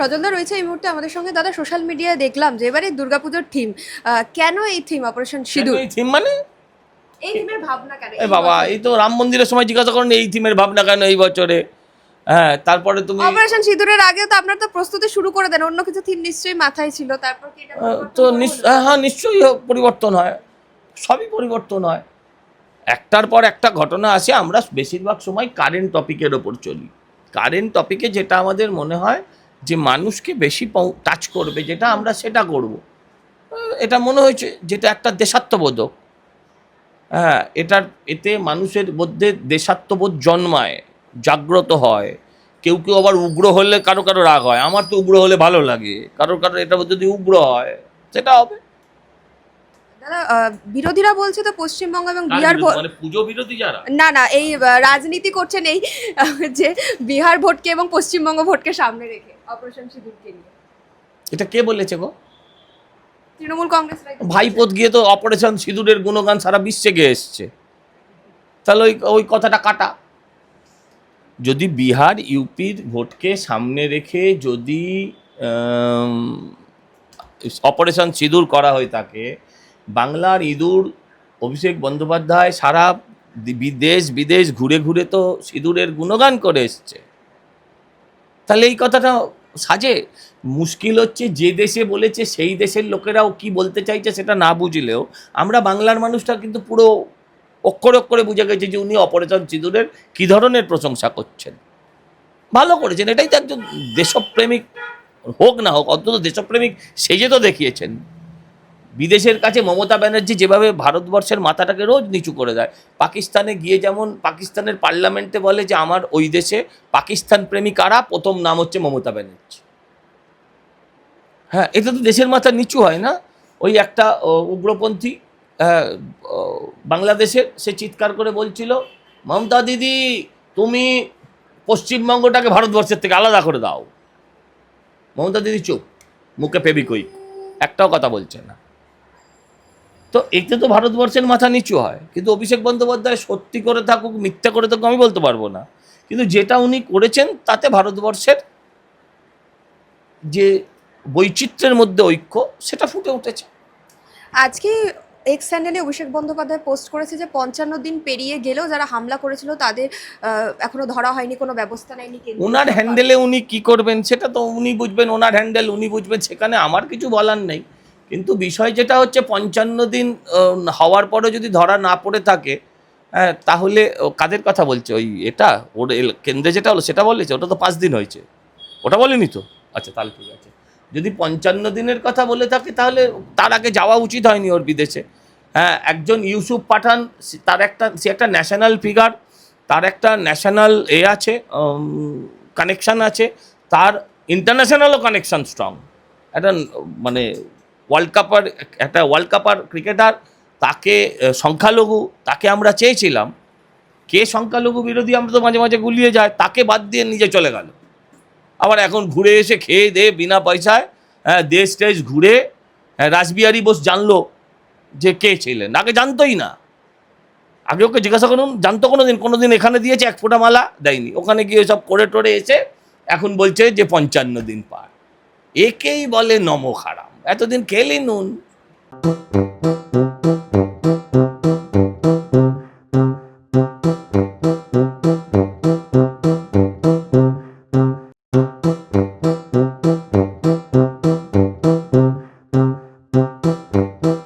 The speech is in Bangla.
সজলদা রয়েছে এই মুহূর্তে আমাদের সঙ্গে। দাদা সোশ্যাল মিডিয়ায় দেখলাম যে এবারে দুর্গাপুজোর থিম কেন এই থিম অপারেশন সিঁদুর এই থিম মানে? এই থিমের ভাবনা কেন? এ বাবা এই তো রাম মন্দিরের সময় জিজ্ঞাসা করেন এই থিমের ভাবনা কেন এই বছরে? হ্যাঁ তারপরে তুমি অপারেশন সিঁদুরের আগেও তো আপনারা তো প্রস্তুতি শুরু করে দেন অন্য কিছু থিম নিশ্চয়ই মাথায় ছিল তারপর কি এটা তো করে হ্যাঁ নিশ্চয়ই পরিবর্তন হয়। সবই পরিবর্তন হয়। একটার পর একটা ঘটনা আসে আমরা বেশিরভাগ সময় কারেন্ট টপিকের ওপর চলি। কারেন্ট টপিকে যেটা আমাদের মনে হয় যে মানুষকে বেশি টাচ করবে যেটা আমরা সেটা করব। এটা মনে হয়েছে যেটা একটা দেশাত্মবোধক। হ্যাঁ এটার এতে মানুষের মধ্যে দেশাত্মবোধ জন্মায় জাগ্রত হয়। কেউ কেউ আবার উগ্র হলে কারও কারও রাগ হয়। আমার তো উগ্র হলে ভালো লাগে। কারও কারও এটা যদি উগ্র হয় সেটা হবে। বিরোধীরা বলছে তো পশ্চিমবঙ্গ এবং বিহার মানে পুজো বিরোধী যারা? না না এই রাজনীতি করছেন এই যে বিহার ভোটকে এবং পশ্চিমবঙ্গ ভোটকে সামনে রেখে। অপারেশন সিঁদুরকে নিয়ে। এটা কে বলেছে গো? তৃণমূল কংগ্রেস ভাইপোত গিয়ে তো অপারেশন সিঁদুরের গুণগান সারা বিশ্বে গিয়ে এসছে। তাহলে ওই ওই কথাটা কাটা। যদি বিহার ইউপির ভোটকে সামনে রেখে যদি অপারেশন সিঁদুর করা হয়ে থাকে বাংলার ইঁদুর অভিষেক বন্দ্যোপাধ্যায় সারা বিদেশ বিদেশ ঘুরে ঘুরে তো সিঁদুরের গুণগান করে এসছে। তাহলে এই কথাটা সাজে, মুশকিল হচ্ছে যে দেশে বলেছে, সেই দেশের লোকেরাও কি বলতে চাইছে সেটা না বুঝলেও আমরা বাংলার মানুষটা কিন্তু পুরো অক্ষরে অক্ষরে বুঝে গেছে যে উনি অপারেশন সিঁদুরের কী ধরনের প্রশংসা করছেন। ভালো করেছেন, এটাই তো একজন দেশপ্রেমিক হোক না হোক, অন্তত দেশপ্রেমিক সেজে তো দেখিয়েছেন। বিদেশের কাছে মমতা ব্যানার্জি যেভাবে ভারতবর্ষের মাথাটাকে রোজ নিচু করে দেয়। পাকিস্তানে গিয়ে যেমন পাকিস্তানের পার্লামেন্টে বলে যে আমার ওই দেশে পাকিস্তান প্রেমী কারা? প্রথম নাম হচ্ছে মমতা ব্যানার্জি। হ্যাঁ এটা তো দেশের মাথা নিচু হয় না? ওই একটা উগ্রপন্থী হ্যাঁ, বাংলাদেশের সে চিৎকার করে বলছিল মমতা দিদি তুমি পশ্চিমবঙ্গটাকে ভারতবর্ষের থেকে আলাদা করে দাও। মমতা দিদি চুপ মুখে ফেবিকুইক একটাও কথা বলছে না। তো এতে তো ভারতবর্ষের মাথা নিচু হয়। কিন্তু অভিষেক বন্দ্যোপাধ্যায় সত্যি করে থাকুক মিথ্যা করে থাকুক আমি বলতে পারব না। কিন্তু যেটা উনি করেছেন তাতে ভারতবর্ষের যে বৈচিত্র্যের মধ্যে ঐক্য সেটা ফুটে উঠেছে। আজকে এক্স স্যান্ডেলে অভিষেক বন্দ্যোপাধ্যায় পোস্ট করেছে যে পঞ্চান্ন দিন পেরিয়ে গেলেও যারা হামলা করেছিল তাদের এখনও ধরা হয়নি কোনো ব্যবস্থা নেয়নি ওনার হ্যান্ডেলে উনি কি করবেন সেটা তো উনি বুঝবেন ওনার হ্যান্ডেল উনি বুঝবেন সেখানে আমার কিছু বলার নেই। কিন্তু বিষয় যেটা হচ্ছে পঞ্চান্ন দিন হওয়ার পরে যদি ধরা না পড়ে থাকে হ্যাঁ তাহলে কাদের কথা বলছে? ওই এটা? ওর কেন্দ্রে যেটা হলো, সেটা বলেছে? ওটা তো পাঁচ দিন হয়েছে। ওটা বলেনি তো? আচ্ছা তাহলে ঠিক আছে। যদি পঞ্চান্ন দিনের কথা বলে থাকে, তাহলে তার আগে যাওয়া উচিত হয়নি ওর বিদেশে। হ্যাঁ একজন ইউসুফ পাঠান তার একটা, সে একটা ন্যাশনাল ফিগার তার একটা ন্যাশনাল এ আছে কানেকশান আছে, তার ইন্টারন্যাশনালও কানেকশান স্ট্রং একটা মানে ওয়ার্ল্ড কাপার একটা ওয়ার্ল্ড কাপার ক্রিকেটার তাকে সংখ্যালঘু, তাকে আমরা চেয়েছিলাম। কে সংখ্যালঘু বিরোধী আমরা তো মাঝে মাঝে গুলিয়ে যায়, তাকে বাদ দিয়ে নিজে চলে গেল। আবার এখন ঘুরে এসে খেয়ে দে বিনা পয়সায় হ্যাঁ দেশ টেশ ঘুরে হ্যাঁ রাসবিহারী বোস জানলো যে কে ছিলেন। আগে জানতোই না। আগে ওকে জিজ্ঞাসা করুন, জানতো কোনো দিন কোনো দিন এখানে দিয়েছে, এক ফোঁটা মালা দেয়নি। ওখানে গিয়ে সব করে টোরে এসে এখন বলছে যে পঞ্চান্ন দিন পার। একেই বলে নম খারাম এতদিন খেলি নুন?